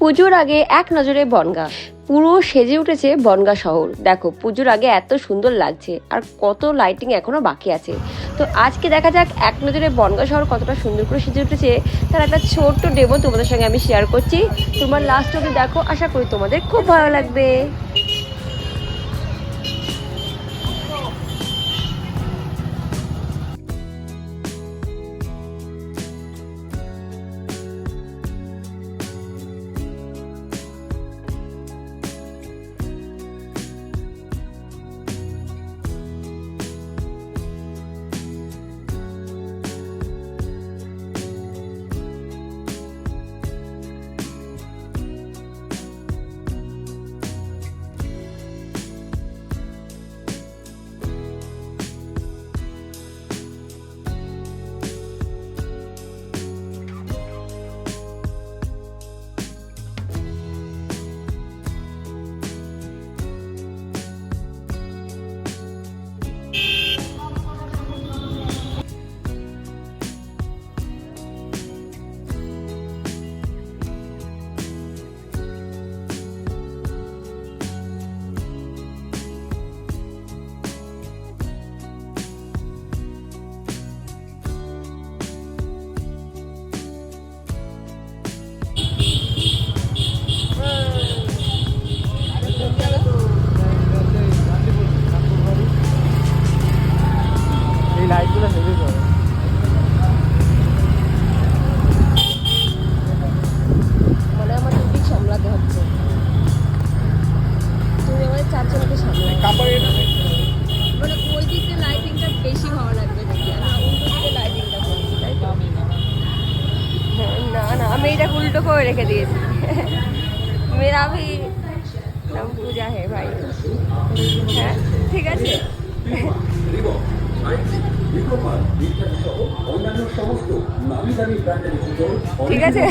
পুজোর আগে এক নজরে বনগা। পুরো সেজে উঠেছে বনগা শহর। দেখো, পুজোর আগে এত সুন্দর লাগছে আর কত লাইটিং এখনও বাকি আছে। তো আজকে দেখা যাক এক নজরে বনগা শহর কতটা সুন্দর করে সেজে উঠেছে। তার একটা ছোট্ট ডেমো তোমাদের সঙ্গে আমি শেয়ার করছি। তোমার লাস্ট অবধি দেখো। আশা করি তোমাদের খুব ভালো লাগবে। মানে আমার দুদিক সামলাতে হচ্ছে তুমি আমাদের চারজনকে কাপড় মানে ওই দিক লাইটিংটা বেশি ভালো লাগবে দেখি উল্টো দিকে লাইটিংটা তাই তো না না আমি এটা উল্টো করে রেখে দিয়েছি মেরা ভি নাম পূজা হে ভাই হ্যাঁ ঠিক আছে। ঠিক আছে।